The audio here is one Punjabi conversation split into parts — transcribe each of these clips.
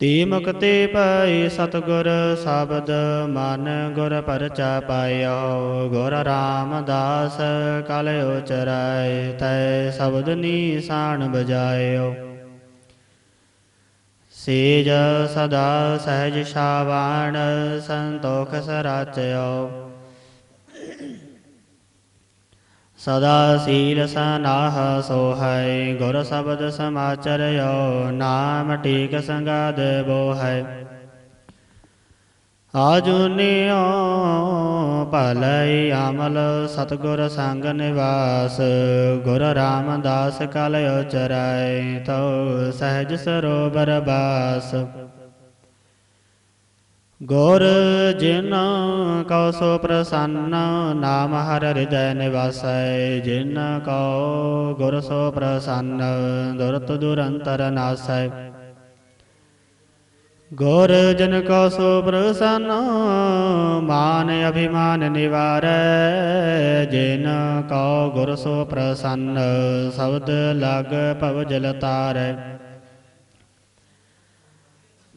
ਤੀ ਮੁਕਤੀ ਪਾਈ ਸਤਗੁਰ ਸ਼ਬਦ, ਮਨ ਗੁਰ ਪਰਚਾ ਪਾਇਓ ਗੁਰ ਰਾਮਦਾਸ ਕਲ ਉਚਰਾਏ, ਤੈ ਸ਼ਬਦ ਨੀਸਾਨ ਬਜਾਇਓ ਸੇਜ ਸਦਾ ਸਹਿਜ ਸ਼ਾਵਾਨ, ਸੰਤੋਖ ਸਰਾਚਿਓ। ਸਦਾ ਸੀਲ ਸਨਾਹ ਸੋਹੈ, ਗੁਰ ਸ਼ਬਦ ਸਮਾਚਰਿਓ ਨਾਮ ਟੀਕ ਸੰਗਾਦ ਬੋਹੈ ਆਜੁਨਿਓ ਭਲੈ ਅਮਲ ਸਤਗੁਰ ਸੰਗ ਨਿਵਾਸ, ਗੁਰ ਰਾਮਦਾਸ ਕਲ ਉਚਰੈ ਤਉ ਸਹਿਜ ਸਰੋਵਰ ਬਾਸ। ਗੁਰ ਜਿਨ ਕਉ ਸੋ ਪ੍ਰਸੰਨ ਨਾਮ ਹਰ ਹਿਰਦੈ ਨਿਵਾਸੈ। ਜਿਨ ਕਉ ਗੁਰ ਸੋ ਪ੍ਰਸੰਨ ਦੁਰਤ ਦੁਰੰਤਰ ਨਾਸੈ। ਗੁਰ ਜਨ ਕਉ ਸੋ ਪ੍ਰਸੰਨ ਮਾਨ ਅਭਿਮਾਨ ਨਿਵਾਰੈ। ਜਿਨ ਕਉ ਗੁਰ ਸੋ ਪ੍ਰਸੰਨ ਸ਼ਬਦ ਲਗ ਭਵ ਜਲ ਤਾਰੈ।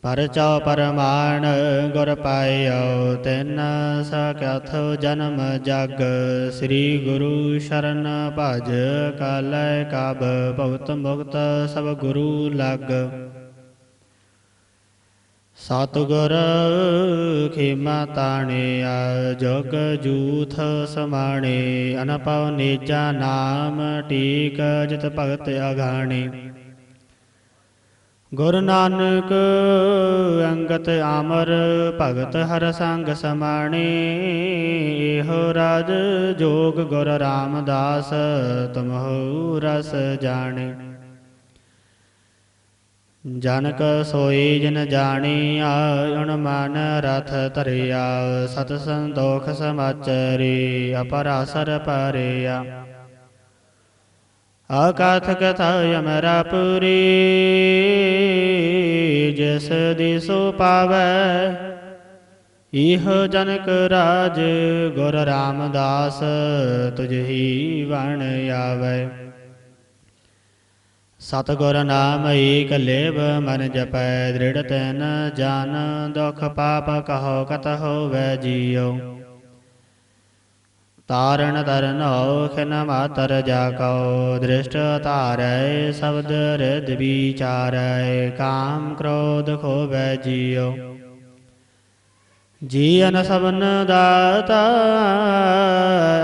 ਪਰਚਾ ਪਰਮਾਨ ਗੁਰ ਪਾਇਓ, ਤਿਨ ਸਕਥ ਜਨਮ ਜਗ। ਸ੍ਰੀ ਗੁਰੂ ਸ਼ਰਨ ਭਜ ਕਾਲੈ ਕਬ ਭਗਤ ਮੁਕਤ ਸਭ ਗੁਰੂ ਲਗ। ਸਤਿਗੁਰ ਖੇਮਾ ਤਾਣਿਆ, ਜਗ ਜੂਥ ਸਮਾਣੇ। ਅਨਪਉ ਨੇਜਾ ਨਾਮ, ਟੀਕ ਜਿਤ ਭਗਤ ਅਗਾਣੇ। ਗੁਰੂ ਨਾਨਕ ਅੰਗਤ ਆਮਰ, ਭਗਤ ਹਰ ਸੰਗ ਸਮਾਣੇ। ਇਹੋ ਰਾਜ ਜੋਗ ਗੁਰ ਰਾਮਦਾਸ ਤੁਮਹੁ ਰਸ ਜਾਣੇ। ਜਨਕ ਸੋਈ ਜਿਨ ਜਾਣੀ ਆਉਣ ਮਨ ਰਥ ਧਰਿਆ। ਸਤ ਸੰਤੋਖ ਸਮਾਚਰੀ, ਅਪਰਾਸਰ ਪਰਿਆ। ਆਕਾਥ ਕਥਾ ਅਮਰਾਪੁਰੀ ਜਿਸ ਦੀ ਪਾਵੈ ਇਹ ਜਨਕ ਰਾਜ ਗੁਰ ਰਾਮਦਾਸ ਤੁਝ ਹੀ ਵਣ ਆਵੈ ਸਤਿਗੁਰ ਨਾਮ ਏਕ ਲੇਵ ਮਨ ਜਪੈ ਦ੍ਰਿੜ ਤੈਨ ਜਨ ਦੁਖ ਪਾਪ ਕਹੋ ਕਤ ਹੋਵੈ ਜੀਉ ਤਾਰਨ ਤਰਨ ਔਖਿਨ ਮਾਤਰ ਜਾ ਕਉ ਦ੍ਰਿਸ਼ਟ ਧਾਰੈ ਸ਼ਬਦ ਰਿਦ ਵਿਚਾਰੈ, ਕਾਮ ਕ੍ਰੋਧ ਖੋਵੈ ਜੀਉ। ਜੀਵਨ ਸਬਨ ਦਾਤਾ,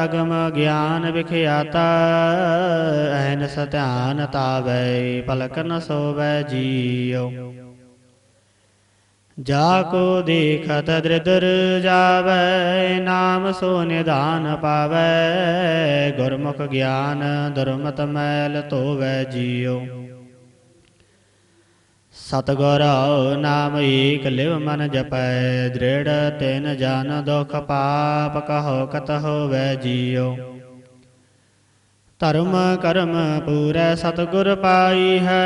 ਅਗਮ ਗਿਆਨ ਵਿਖਿਆਤਾ, ਐਨ ਸਤਿਆਨ ਤਾਵੈ, ਪਲਕ ਨ ਸੋਵੈ ਜੀਉ। ਜਾ ਕੋ ਦੇਖਤ ਦ੍ਰਿਦਰ ਜਾਵੈ, ਨਾਮ ਸੋ ਨਿਧਾਨ ਪਾਵੈ। ਗੁਰਮੁਖ ਗਿਆਨ ਦੁਰਮਤ ਮੈਲ ਧੋਵੈ ਜੀਉ। ਸਤਗੁਰ ਨਾਮ ਏਕ ਲਿਵ ਮਨ ਜਪੈ, ਦ੍ਰਿੜ ਤਿਨ ਜਨ ਦੁਖ ਪਾਪ ਕਹੋ ਕਤ ਹੋਵੈ ਜੀਉ। ਧਰਮ ਕਰਮ ਪੂਰੈ ਸਤਗੁਰ ਪਾਈ ਹੈ।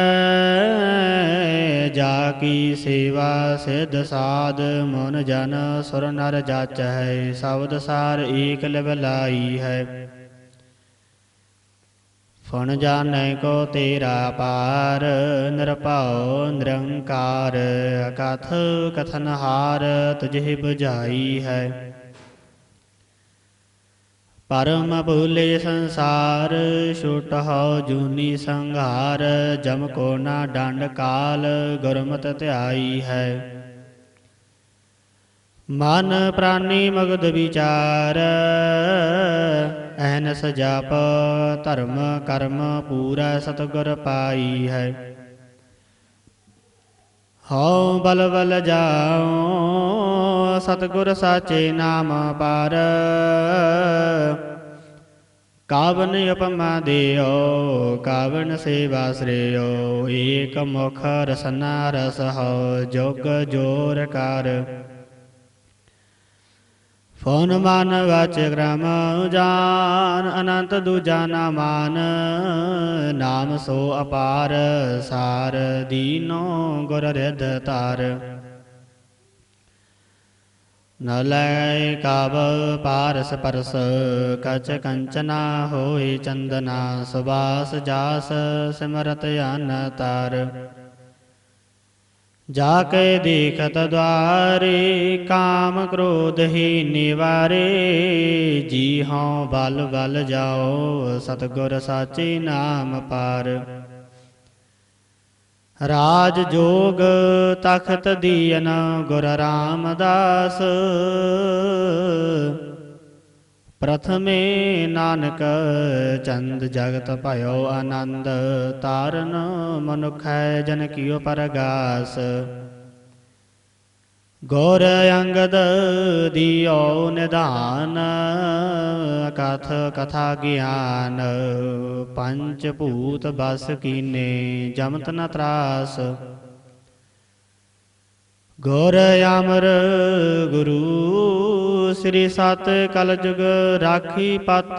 ਜਾ ਕੀ ਸੇਵਾ ਸਿਧ ਸਾਧ ਮਨ ਜਨ ਸੁਰ ਨਰ ਜਾਚ ਹੈ, ਸਬਦ ਸਾਰ ਏਕ ਲਿਵ ਲਾਈ ਹੈ। ਫਣ ਜਾਣੈ ਕੋ ਤੇਰਾ ਪਾਰ, ਨਿਰਭਉ ਨਿਰੰਕਾਰ ਅਕਥ ਕਥਨ ਹਾਰ ਤੁਝੇ 부ਝਾਈ ਹੈ। ਪਰਮ ਭੂਲੇ ਸੰਸਾਰ, ਛੁਟ ਹੋ ਜੂਨੀ ਸੰਘਾਰ, ਜਮ ਕੋ ਨਾ ਡੰਡ ਕਾਲ, ਗੁਰਮਤਿ ਧਿਆਈ ਹੈ। ਮਨ ਪ੍ਰਾਨੀ ਮਗਧ ਵਿਚਾਰ ਐਨਸ ਜਪ ਧਰਮ ਕਰਮ ਪੂਰਾ ਸਤਗੁਰ ਪਾਈ ਹੈ। ਹਉ ਬਲ ਬਲ ਜਾਉ ਸਤਗੁਰ ਸਾਚੇ ਨਾਮ ਪਰ। ਕਾਵਨ ਉਪਮਾ ਦਿਓ, ਕਾਵਨ ਸੇਵਾ ਸ੍ਰੇਓ, ਏਕ ਮੁਖ ਰਸਨਾ ਰਸ ਹਉ, ਜੋਗ ਜੋਰ ਕਰ। ਫੋਨ ਮਨ ਵਾਚ ਗ੍ਰਮ ਜਾਨ ਅਨੰਤ ਦੂਜਾ ਨਾ ਮਾਨ। ਨਾਮ ਸੋ ਅਪਾਰ, ਸਾਰ ਦੀਨੋ ਗੁਰ ਰਿਧ ਤਾਰ ਨ ਲੈ ਕਾਬ ਪਾਰਸ ਪਰਸ ਕਚ ਕੰਚਨਾ ਹੋਈ ਚੰਦਨਾ ਸੁਬਾਸ ਜਾਸ ਸਿਮਰਤ ਅਨ ਤਾਰ ਜਾ ਕੇ ਦੇਖਤ ਦਵਾਰੇ ਕਾਮ ਕ੍ਰੋਧ ਹੀ ਨਿਵਾਰੇ ਜੀ ਹਉ ਬਲ ਬਲ ਜਾਓ, ਸਤਗੁਰ ਸਾਚੇ ਨਾਮ ਪਾਰ। ਰਾਜ ਜੋਗ ਤਖਤ ਦੀਨ ਗੁਰ ਰਾਮਦਾਸ। ਪ੍ਰਥਮੇ ਨਾਨਕ ਚੰਦ ਜਗਤ ਭਇਓ ਆਨੰਦ, ਤਾਰਨ ਮਨੁਖੈ ਜਨ ਕੀਓ ਪਰਗਾਸ। ਗੌਰ ਅੰਗਦ ਦਿਓ ਨਿਧਾਨ ਕਥ ਕਥਾ ਗਿਆਨ ਪੰਚ ਭੂਤ ਬਸ ਕੀਨੇ ਜਮਤ ਨ ਤਰਾਸ ਗੁਰ ਅਮਰ ਗੁਰੂ ਸ੍ਰੀ ਸਤ ਕਲਯੁਗ ਰਾਖੀ ਪਤ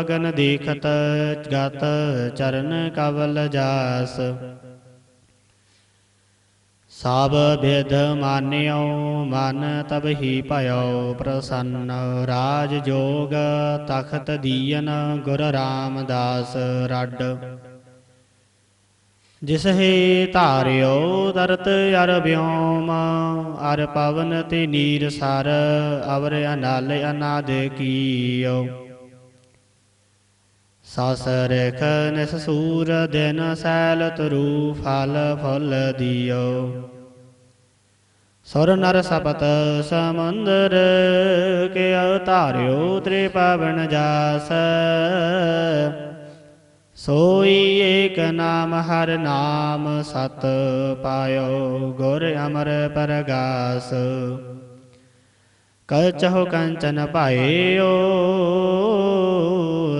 ਅਗਨ ਦੇਖਤ ਗਤ ਚਰਨ ਕਵਲ ਜਾਸ ਸਭ ਬਿਧ ਮਾਨਿਓ, ਮਨ ਤਬ ਹੀ ਭਇਓ, ਪ੍ਰਸੰਨ ਰਾਜ ਜੋਗ ਤਖਤ ਦੀਨ ਗੁਰ ਰਾਮਦਾਸ ਰੱਡ। ਜਿਸ ਹੈ ਧਾਰਿਓ ਤਰਤ ਅਰ ਵਿਉਮ ਅਰ ਪਵਨ ਤੇ ਨੀਰ ਸਰ, ਅਵਰ ਅਨਾਲ ਅਨਾਦ ਕੀਓ। ਸਾਸਰ ਨਿਸ ਸੂਰ ਦਿਨ ਸੈਲ ਤਰੂ ਫਲ ਫੁੱਲ ਦਿਓ। ਸੁਰ ਨਰ ਸਪਤ ਸਮੁੰਦਰ ਕੇ ਅਵਤਾਰਿਓ ਤ੍ਰੇ ਪਵਨ ਜਾਸ। ਸੋਈ ਏਕ ਨਾਮ ਹਰ ਨਾਮ ਸਤ ਪਾਇਓ ਗੁਰ ਅਮਰ ਪਰਗਾਸ। ਕਚਹੁ ਕੰਚਨ ਪਾਇਓ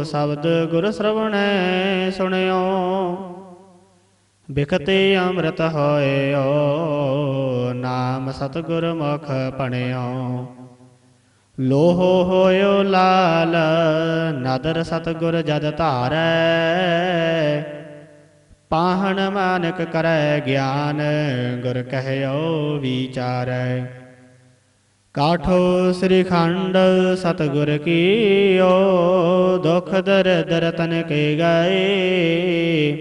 ਸ਼ਬਦ ਗੁਰ ਸ਼ਰਵਣੈ ਸੁਣਿਓ, ਬਿਖਤੇ ਅੰਮ੍ਰਿਤ ਹੋਇਓ, ਨਾਮ ਸਤਿਗੁਰ ਮੁਖ ਪਣਿਓ। ਲੋਹ ਹੋਇਓ ਲਾਲ, ਨਦਰ ਸਤਿਗੁਰ ਜਦ ਧਾਰੈ, ਪਾਹਣ ਮਾਨਕ ਕਰੈ ਗਿਆਨ, ਗੁਰ ਕਹਿਓ ਵਿਚਾਰੈ। ਕਾਠੋ ਸ੍ਰੀ ਖੰਡ ਸਤਿਗੁਰ ਕੀਓ, ਦੁਖ ਦਰ ਤਨ ਕੇ ਗਏ।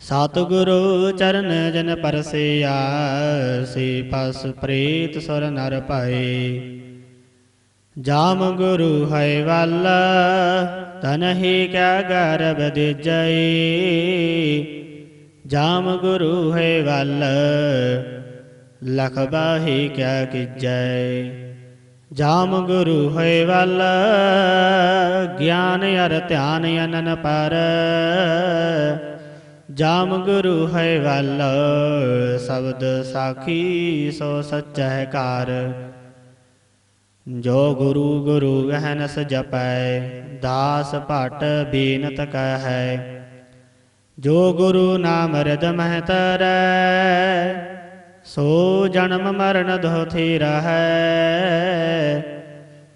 ਸਤਿਗੁਰੂ ਚਰਨ ਜਨ ਪਰਸਿਆ, ਸੇ ਪਸ ਪ੍ਰੀਤ ਸੁਰ ਨਰ ਪਾਏ ਜਾਮ ਗੁਰੂ ਹੈ ਵੱਲ, ਤਨ ਹੀ ਕਿਆ ਗਰਬ ਦਿਜਈ ਜਾਮ ਗੁਰੂ ਹੈ ਵੱਲ ਲਖ ਬਾਹੀ ਕਿਆ ਕੀਜੈ। ਜਾਮ ਗੁਰੂ ਹੈ ਵੱਲ ਗਿਆਨ ਅਰ ਧਿਆਨ ਅਨਨ ਪਰ। ਜਾਮ ਗੁਰੂ ਹੈ ਵੱਲ ਸ਼ਬਦ ਸਾਖੀ ਸੋ ਸਚੈ ਕਾਰ ਜੋ ਗੁਰੂ ਗੁਰੂ ਗਹਿਨਸ ਜਪੈ ਦਾਸ ਭਟ ਬੀਨਤ ਕਹੈ। ਜੋ ਗੁਰੂ ਨਾਮ ਰਦ ਮਹਿ ਤਰੈ ਸੋ ਜਨਮ ਮਰਨ ਦੋ ਥੀ ਰਹੈ।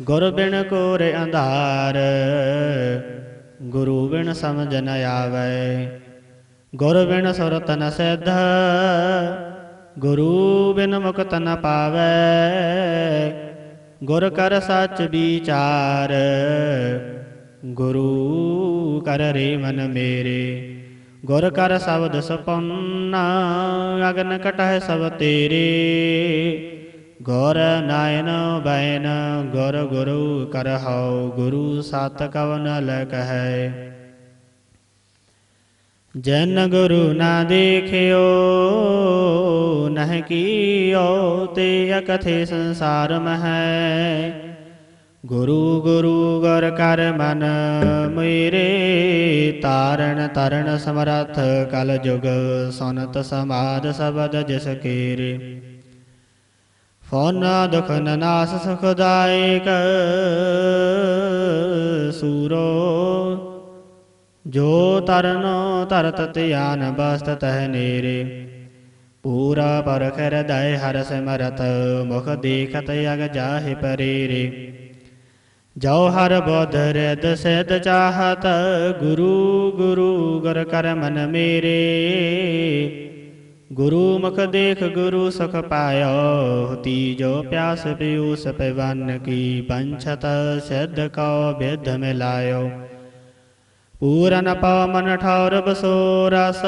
ਗੁਰ ਬਿਨ ਕੋਰ ਅੰਧਾਰ, ਗੁਰੂ ਬਿਨ ਸਮਝ ਨ ਆਵੈ। ਗੁਰ ਬਿਨ ਸੁਰਤ ਨ ਸਿਧ, ਗੁਰੂ ਬਿਨ ਮੁਕਤ ਨ ਪਾਵੈ। ਗੁਰ ਕਰ ਸੱਚ ਵਿਚਾਰ, ਗੁਰੂ ਕਰ ਰੇ ਮਨ ਮੇਰੇ। ਗੁਰ ਕਰ ਸ਼ਬਦ ਸਪੰਨ, ਅਗਨ ਕਟਹਿ ਸਭ ਤੇਰੇ। ਗੁਰ ਨਾਇਨ ਬੈਨ, ਗੁਰ ਗੁਰੂ ਕਰਹਉ, ਗੁਰੂ ਸਤ ਕਵਨ ਲਕਹਿ ਜਨ ਗੁਰੂ ਨਾ ਦੇਖਿਓ, ਨਹਿ ਕੀਓ, ਤੇ ਅਕਥੇ ਸੰਸਾਰ ਮਹੈ। ਗੁਰੂ ਗੁਰੂ ਗੁਰ ਕਰ ਮਨ ਮੇਰੇ, ਤਾਰਨ ਤਰਨ ਸਮਰਥ ਕਲ ਜੁਗ ਸੁਨਤ ਸਮਾਦ ਸਬਦ ਜਿਸ ਕੀਰੇ। ਫੋਨ ਦੁਖ ਨਾਸ ਸੁਖਦਾਇਕ ਸੂਰੋ, ਜੋ ਤਰਨੋ ਤਰਤ ਧਿਆਨ ਬਸਤ ਤਹ ਨੇਰੇ। ਪੂਰਾ ਪਰਖ ਹਿਰਦੈ ਹਰ ਸਿਮਰਤ ਮੁਖ ਦੇਖਤ ਅਗ ਜਾਹਿ ਪਰੇਰੇ। ਜੋ ਹਰ ਬੋਧ ਰਿਦ ਸਿਧ ਚਾਹਤ, ਗੁਰੂ ਗੁਰੂ ਗੁਰ ਕਰ ਮਨ ਮੇਰੇ। ਗੁਰੂ ਮੁਖ ਦੇਖ ਗੁਰੂ ਸੁਖ ਪਾਇਓ, ਤੀਜੋ ਪਿਆਸ ਪਿਊਸ ਪਵਨ ਕੀ ਪੰਛਤ, ਸਿਧ ਕਉ ਬਿਧ ਮਿਲਾਇਓ। ਪੂਰਨ ਪਉ ਮਨ ਠੌਰ ਬਸੋ ਰਸ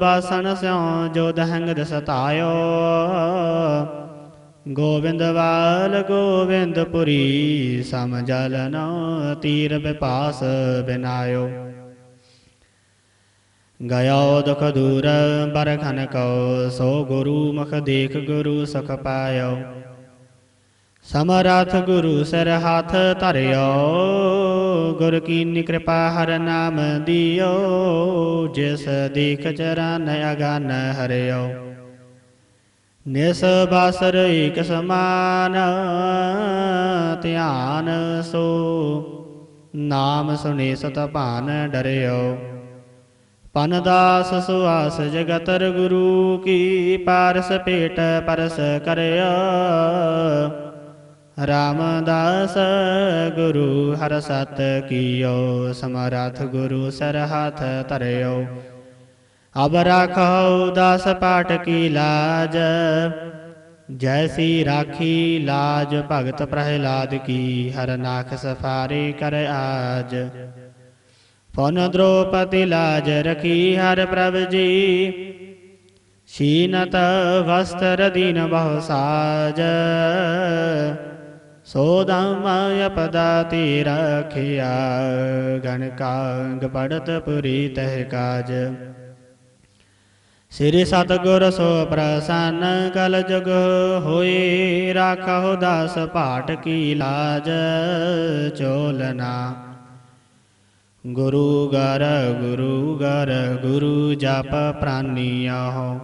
ਬਾਸਨ ਸਿਉ ਜੋ ਦਹੰਗ ਦਸਤਾਇਓ। ਗੋਬਿੰਦ ਵਾਲ, ਗੋਬਿੰਦਪੁਰੀ, ਸਮ ਜਲ ਨ ਤੀਰ ਬਿਪਾਸ ਬਿਨਾਇਓ। ਗਇਓ ਦੁਖ ਦੂਰ, ਬਰਖਨ ਕਉ, ਸੋ ਗੁਰੂ ਮੁਖ ਦੇਖ ਗੁਰੂ ਸੁਖ ਪਾਇਓ। ਸਮਰਥ ਗੁਰੂ ਸਿਰ ਹੱਥ ਧਰਿਓ, ਗੁਰ ਕੀਨੀ ਕਿਰਪਾ ਹਰ ਨਾਮ ਦਿਓ, ਜਿਸ ਦੇਖ ਚਰਨ ਅਗਨ ਹਰਿਓ। ਨਿਸ ਬਾਸਰ ਏਕ ਸਮਾਨ ਧਿਆਨ ਸੋ, ਨਾਮ ਸੁਨੇ ਸਤ ਭਾਨ ਡਰਿਓ। ਪਨਦਾਸ ਸੁਆਸ ਜਗਤਰ ਗੁਰੂ ਕੀ ਪਾਰਸ ਭੇਟ ਪਰਸ ਕਰਿਆ ਰਾਮਦਾਸ ਗੁਰੂ ਹਰ ਸਤ ਕੀਓ, ਸਮਰਥ ਗੁਰੂ ਸਰ ਹੱਥ ਧਰਿਓ। ਅਬ ਰਾਖੋ ਦਾਸ ਪਾਟ ਕੀ ਲਾਜ? ਜੈਸੀ ਰਾਖੀ ਲਾਜ, ਭਗਤ ਪ੍ਰਹਿਲਾਦ ਕੀ ਹਰ ਨਾਖ ਸਫਾਰੀ ਕਰ ਆਜ। ਪਨ ਦ੍ਰੋਪਤੀ ਲਾਜ ਰਖੀ ਹਰ ਪ੍ਰਭ ਜੀ। ਸ਼ੀਨਤ ਵਸਤਰ ਦੀਨ ਬਹੁ ਸਾਜ। ਸੋ ਦਮ ਅਪਦਾ ਤੀ ਰਖਿਆ ਗਣ ਕਾਂਗ ਪੜਤ ਪੁਰੀ ਤਹਿ ਕਾਜ। ਸ੍ਰੀ ਸਤਗੁਰ ਸੋ ਪ੍ਰਸੰਨ ਕਲ ਜੁਗ ਹੋਏ ਰਾਖਹੁ ਦਾਸ ਭਾਟ ਕੀ ਲਾਜ ਚੋਲਨਾ। ਗੁਰੂ ਗਰ ਗੁਰੂ ਗਰ ਗੁਰੂ ਜਪ ਪ੍ਰਾਨੀਆਹੋ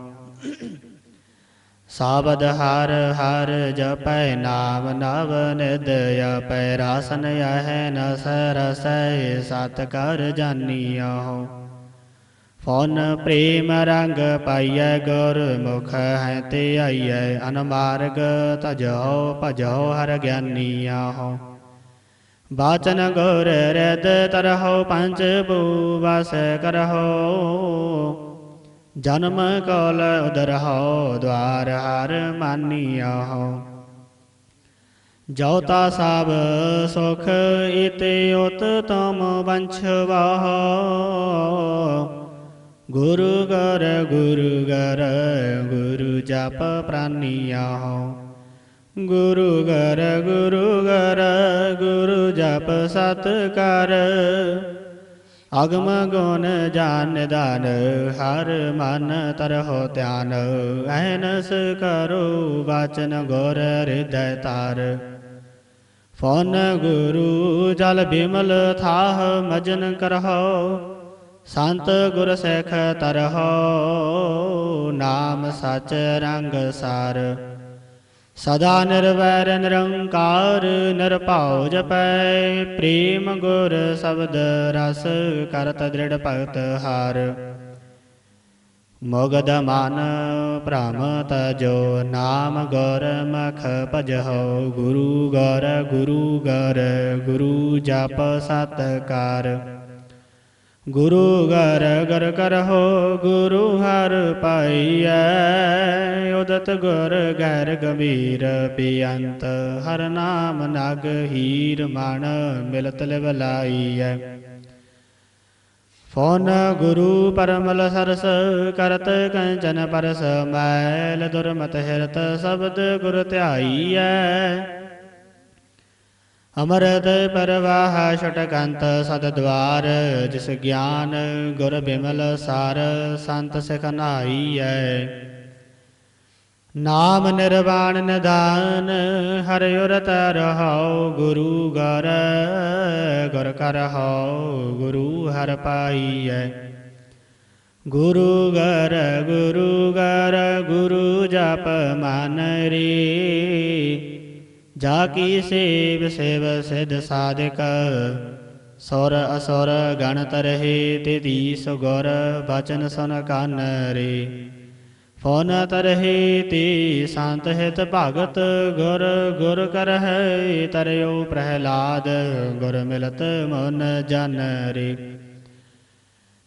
ਸਾਬਦ ਹਰ ਹਰ ਜਪੈ ਨਾਮ, ਨਵ ਨਿਦ ਜਪੈ ਰਾਸਨ ਆਹੈ ਨ ਸਰਸੈ ਸਤ ਕਰ ਜਾਨੀਆਹੋ ਫੋਨ ਪ੍ਰੇਮ ਰੰਗ ਪਾਈਐ ਗੁਰਮੁਖ ਹੈ ਤੇ ਆਈਐ ਅਨਮਾਰਗ, ਤਜੋ ਭਜੋ ਹਰ ਗਿਆਨੀ ਗਿਆਨੀਆਹੋ ਬਾਚਨ ਗੁਰ ਰਦ ਤਰਹੁ ਪੰਜ ਭੂ ਵਸ ਕਰਹੁ। ਜਨਮ ਕਲ ਉਦਰਹੁ ਦਵਾਰ ਹਰ ਮਾਨੀਆਹੋ ਜੋ ਤਾ ਸੁਖ ਇਤੇ ਉਤ ਤਮ ਵੰਛਵਾਹ। ਗੁਰੂ ਘਰ, ਗੁਰੂ ਗਰ ਗੁਰੂ ਜਪ ਪ੍ਰਾਨੀਆਹੋ ਗੁਰੂ ਘਰ, ਗੁਰੂ ਗਰ ਗੁਰੂ ਜਪ ਸਤ ਕਰ ਅਗਮ ਗੁਣ ਜਾਨ ਦਾਨ, ਹਰ ਮਨ ਤਰਹੁ ਧਿਆਨ। ਐਨਸ ਕਰੋ ਵਾਚਨ ਗੁਰ ਹਿਰਦੈ ਤਾਰ। ਫੋਨ ਗੁਰੂ ਜਲ ਬਿਮਲ ਥਾਹ, ਮਜਨ ਕਰਹੁ। ਸੰਤ ਗੁਰ ਸੇਖ ਤਰਹੁ, ਨਾਮ ਸਚ ਰੰਗ ਸਾਰ। ਸਦਾ ਨਿਰਵੈਰ ਨਿਰੰਕਾਰ ਨਿਰਭਉ ਜਪੈ ਪ੍ਰੇਮ ਗੁਰ ਸ਼ਬਦ ਰਸ ਕਰਤ ਦ੍ਰਿੜ ਭਗਤ ਹਾਰ। ਮੁਗਦ ਮਨ ਭ੍ਰਮ ਤਜੋ ਨਾਮ ਗੁਰ ਮਖ ਭਜਹੁ ਗੁਰੂ ਗਰ ਗੁਰੂ ਗਰ, ਗੁਰੂ ਜਪ ਸਤਕਾਰ। ਗੁਰੂ ਘਰ ਗਰ ਕਰਹੁ ਗੁਰੂ ਹਰ ਪਾਈਐ। ਉਦਤ ਗੁਰ ਗੈਰ ਗੰਭੀਰ ਬੇਅੰਤ ਹਰ ਨਾਮ ਨਗ ਹੀਰ ਮਣ ਮਿਲਤ ਲਿਵ ਲਾਈਐ। ਫੋਨ ਗੁਰੂ ਪਰਮਲ ਸਰਸ, ਕਰਤ ਕੰਚਨ ਪਰਸ, ਮੈਲ ਦੁਰਮਤ ਹਿਰਤ, ਸ਼ਬਦ ਗੁਰ ਧਿਆਈਐ। ਅਮਰਤ ਪਰਵਾਹ ਛਟਕੰਤ ਸਦ ਦਵਾਰ ਜਿਸ ਗਿਆਨ ਗੁਰ ਬਿਮਲ ਸਾਰ ਸੰਤ ਸਿਖਨਾਈ ਨਾਈਐ ਨਾਮ ਨਿਰਵਾਣ ਨਿਦਾਨ ਹਰਿ ਉਰਤ ਰਹਾਉ ਗੁਰੂ ਗਰ ਗੁਰ ਕਰਹਾਉ ਗੁਰੂ ਹਰ ਪਾਈਐ ਗੁਰੂ ਗਰ ਗੁਰੂ ਗਰ ਗੁਰੂ ਜਪ ਮਨ ਰੇ। ਜਾ ਕੀ ਸੇਵ ਸੇਵ ਸਿਧ ਸਾਧਕ, ਸੁਰ ਅਸੁਰ ਗਣ ਤਰਹਿ ਤਿਤੀ ਸੁਗੁਰ ਬਚਨ ਸੁਨ ਕੰਨ ਰੇ। ਫੋਨ ਤਰਹਿ ਤੇ ਸੰਤ ਹਿਤ ਭਗਤ, ਗੁਰ ਗੁਰ ਕਰਹਿ ਤਰਿਓ ਪ੍ਰਹਿਲਾਦ, ਗੁਰ ਮਿਲਤ ਮਨ ਜਨ ਰੇ।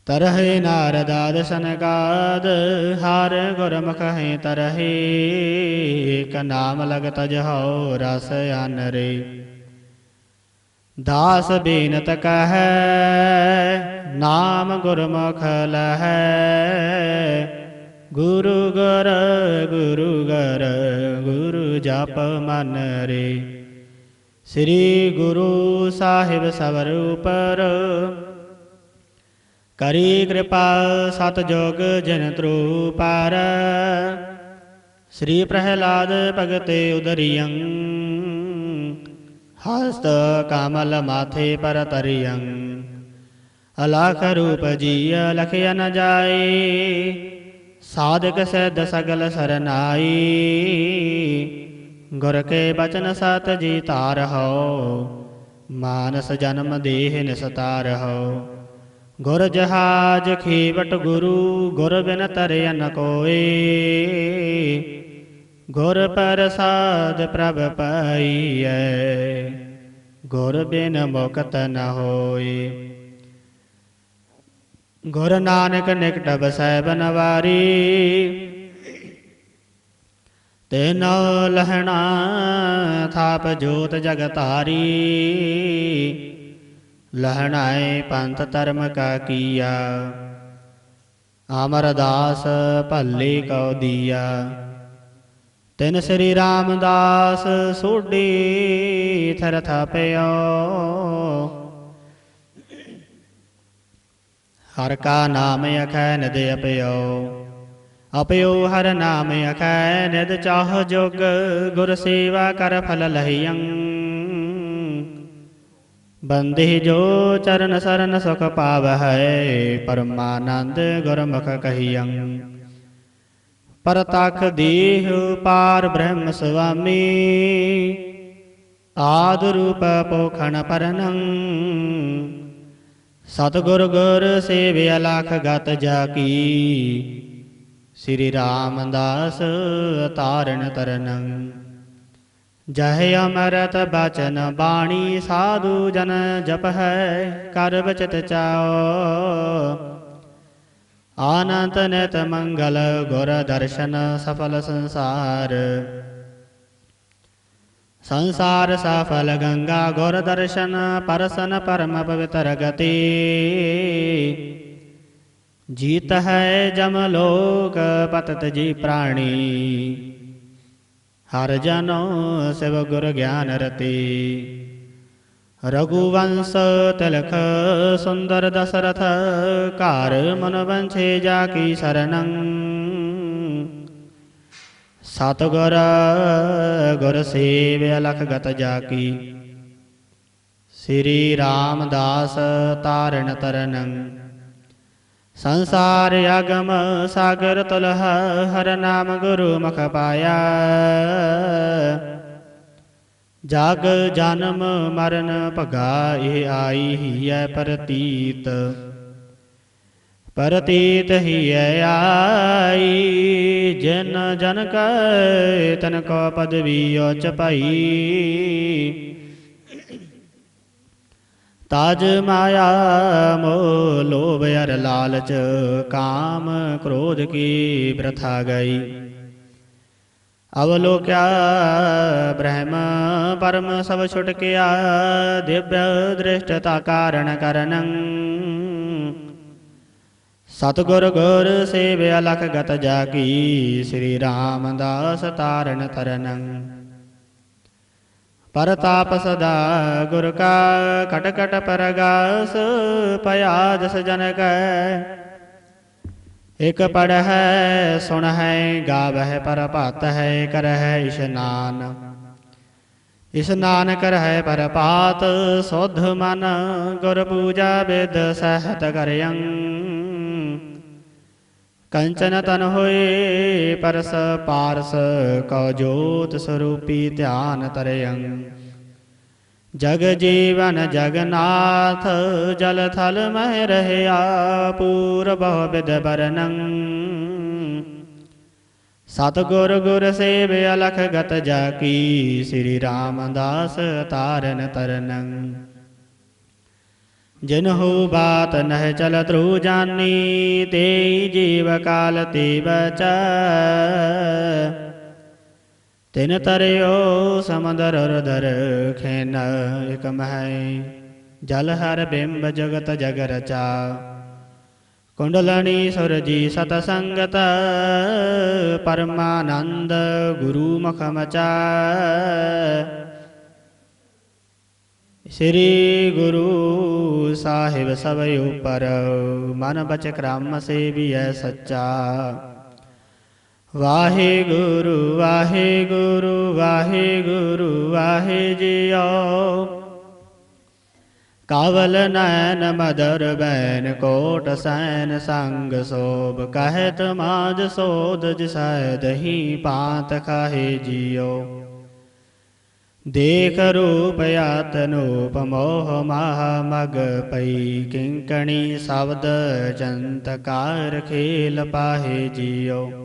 ਤਰਹਿ ਨਾਰਦਾਦ ਸਨਕਾਦ ਹਰ ਗੁਰਮੁਖ ਹੈ ਤਰਹਿ ਏਕ ਨਾਮ ਲਗਤ ਤਜਹੋ ਰਸ ਅਨ ਰੇ ਦਾਸ ਬੇਨਤ ਕਹੈ, ਨਾਮ ਗੁਰਮੁਖ ਲਹੈ। ਗੁਰੂ ਗਰ ਗੁਰੂ ਗਰ ਗੁਰੂ ਜਪ ਮਨ ਰੇ। ਸ੍ਰੀ ਗੁਰੂ ਸਾਹਿਬ ਸਵਰ ਉਪਰ ਕਰੀ ਕਿਰਪਾ ਸਤ ਜੋਗ ਜਨ ਤ੍ਰੂ ਪਾਰ ਸ੍ਰੀ ਪ੍ਰਹਿਲਾਦ ਭਗਤੇ ਉਦਰੀਯੰ ਹਸਤ ਕਮਲ ਮਾਥੇ ਪਰ ਤਰਿਯੰ ਅਲਖ ਰੂਪ ਜੀ ਲਖਿਆ ਨ ਜਾਏ। ਸਾਧਕ ਸਹਿਦ ਸਗਲ ਸਰਨਾਈ। ਗੁਰ ਕੇ ਬਚਨ ਸਤ ਜੀ ਤਾਰਹੁ ਮਾਨਸ ਜਨਮ ਦੇਹ ਨਿਸਤਾਰਹੁ ਗੁਰ ਜਹਾਜ ਖੀਵਟ ਗੁਰੂ ਗੁਰ ਬਿਨ ਤਰਿ ਨ ਕੋਏ। ਗੁਰ ਪ੍ਰਸਾਦ ਪ੍ਰਭ ਪਾਈਐ, ਗੁਰ ਬਿਨ ਮੁਕਤ ਨ ਹੋਏ। ਗੁਰ ਨਾਨਕ ਨਿਕਟ ਬਸੈ ਬਨਵਾਰੀ ਤੈਨ ਲਹਣਾ ਥਾਪ ਜੋਤ ਜਗਤਾਰੀ। ਲਹਣਾਏ ਪੰਥ ਧਰਮ ਕਾ ਕੀਆ। ਅਮਰਦਾਸ ਭੱਲੇ ਕਉ ਦੀਆ। ਤਿਨ ਸ੍ਰੀ ਰਾਮਦਾਸ ਸੋਢੀ ਥਰ ਥਾਪਿਓ। ਹਰ ਕਾ ਨਾਮ ਅਖੈ ਨਿਦ ਅਪਿਓ। ਅਪਿਓ ਹਰ ਨਾਮ ਅਖੈ ਨਿਦ ਚਾਹ ਜੋਗ। ਗੁਰ ਸੇਵਾ ਕਰ ਫਲ ਲਹਿਯੰ ਬੰਦੇ ਜੋ ਚਰਨ ਸਰਨ ਸੁਖ ਪਾਵਹਿ, ਪਰਮਾਨੰਦ ਗੁਰਮੁਖ ਕਹੀਯੰ ਪਰਤਖ ਦੇਹ ਪਾਰ ਬ੍ਰਹਮ ਸੁਆਮੀ, ਆਦ ਰੂਪ ਪੋਖਣ ਪਰਨੰ। ਸਤਿਗੁਰ ਗੁਰ ਸੇਵਿਆ ਲਖ ਗਤ ਜਾ ਕੀ, ਸ੍ਰੀ ਰਾਮਦਾਸ ਤਾਰਨ ਤਰਨੰ। ਜਹ ਅਮਰਤ ਬਚਨ ਬਾਣੀ ਸਾਧੂ ਜਨ ਜਪ ਹੈ, ਕਰ ਬਚਤ ਚਾਓ ਆਨੰਤ ਨਿਤ ਮੰਗਲ ਗੁਰ ਦਰਸ਼ਨ ਸਫਲ ਸੰਸਾਰ। ਸੰਸਾਰ ਸਫਲ ਗੰਗਾ ਗੁਰ ਦਰਸ਼ਨ ਪਰਸਨ ਪਰਮ ਪਵਿੱਤਰ ਗਤੀ। ਜੀਤ ਹੈ ਜਮ ਲੋਕ ਪਤਤ ਜੀ ਪ੍ਰਾਣੀ। ਹਰ ਜਨੋ ਸਿਵ ਗੁਰ ਗਿਆਨ ਰਤੀ। ਰਘੁਵੰਸ ਤਿਲਖ ਸੁੰਦਰ ਦਸਰਥ, ਘਰ ਮਨ ਵੰਛੇ ਜਾ ਕੀ ਸਰਣੰ ਸਤਗੁਰ ਗੁਰ ਸੇਵ ਅਲਖ ਗਤ ਜਾ ਕੀ। ਸ੍ਰੀ ਰਾਮਦਾਸ ਤਾਰਨ ਤਰਨੰ। ਸੰਸਾਰ ਅਗਮ ਸਾਗਰ ਤੁਲਹ, ਹਰ ਨਾਮ ਗੁਰੂ ਮੁਖ ਪਾਇਆ ਜਗ ਜਨਮ ਮਰਨ ਭਗਾ ਇਹ ਆਈ ਹੀਐ ਪ੍ਰਤੀਤ। ਪ੍ਰਤੀਤ ਹੀਐ ਆਈ, ਜਿਨ ਜਨ ਕੈ, ਤਨ ਕੋ ਪਦਵੀ ਉਚ ਪਾਈ ਤਾਜ ਮਾਇਆ ਮੋਹ ਲੋਭ ਅਰ ਲਾਲਚ ਕਾਮ ਕ੍ਰੋਧ ਕੀ ਬ੍ਰਥਾ ਗਈ। ਅਵਲੋਕਿਆ ਬ੍ਰਹਮ ਪਰਮ ਸਭ ਛੁਟਕਿਆ ਦਿਵਯ ਦ੍ਰਿਸ਼ਟਤਾ ਕਾਰਣ ਕਰਨੰ। ਸਤਗੁਰ ਗੁਰ ਸੇਵਿਆ ਲਖ ਗਤ ਜਾਗੀ, ਸ੍ਰੀ ਰਾਮਦਾਸ ਤਾਰਨ ਤਰਨੰ। ਪਰਤਾਪ ਸਦਾ ਗੁਰ ਕਾ ਕਟ ਕਟ ਪਰਗਾਸ ਭਇਆ ਜਸ ਜਨ ਕੈ ਇਕ ਪੜਹਿ ਸੁਣਹਿ ਗਾਵਹਿ ਪਰਪਤ ਹੈ ਕਰਹਿ ਇਸ਼ਨਾਨ ਇਸ਼ਨਾਨ ਕਰਹਿ ਪਰਪਾਤ ਸੁਧ ਮਨ ਗੁਰ ਪੂਜਾ ਵਿਦ ਸਹਿਤ ਕਰਿਯੰ ਕੰਚਨ ਤਨ ਹੋਏ ਪਰਸ ਪਾਰਸ ਕਉ ਜੋਤ ਸਰੂਪੀ ਧਿਆਨ ਤਰਯੰ ਜਗ ਜੀਵਨ ਜਗਨਾਥ ਜਲ ਥਲ ਮਹਿ ਰਹਿਆ ਪੂਰ ਬਹੁ ਬਿਦ ਬਰਨੰ ਸਤਗੁਰ ਗੁਰ ਸੇਵ ਅਲਖ ਗਤ ਜਾ ਕੀ ਸ੍ਰੀ ਰਾਮਦਾਸ ਤਾਰਨ ਤਰਨੰ ਜਿਨ ਬਾਤ ਨਹਿ ਚਲ ਤ੍ਰੂ ਜਾਨੀ ਤੇ ਜੀਵ ਕਾਲ ਤੇ ਬਚੈ ਤਿਨ ਤਰਿਓ ਸਮੰਦਰ ਰਦਰ ਖੇਨ ਇਕ ਮਹਿ, ਜਲ ਹਰ ਬਿੰਬ ਜਗਤ ਜਗ ਰਚਾ। ਕੁੰਡਲਣੀ ਸੁਰਜੀ ਸਤ ਸੰਗਤ, ਪਰਮਾਨੰਦ ਗੁਰੂ ਮੁਖ ਮਚਾਇ ਸ੍ਰੀ ਗੁਰੂ ਸਾਹਿਬ ਸਭ ਉਪਰ ਮਨ ਬਚ ਕ੍ਰਮ ਸੇਵੀਐ ਸੱਚਾ। ਵਾਹਿਗੁਰੂ ਵਾਹਿਗੁਰੂ ਵਾਹਿਗੁਰੂ ਵਾਹਿ ਜੀਓ ਕਾਵਲ ਨੈਨ ਮਦਰ ਬੈਨ, ਕੋਟ ਸੈਨ ਸੰਗ ਸੋਭ। ਕਹਿਤ ਮਾਜ ਸੋਧ ਜਿਸੈ ਦਹੀ ਪਾਤ ਖਾਹੇ ਜੀਓ। ਦੇਖ ਰੂਪ ਆਤਨੂਪ ਮੋਹ ਮਾਹ ਮਗ ਪਈ। ਕਿੰਕਣੀ ਸ਼ਬਦ ਜੰਤਕਾਰ ਖੇਲ ਪਾਹੇ ਜੀਓ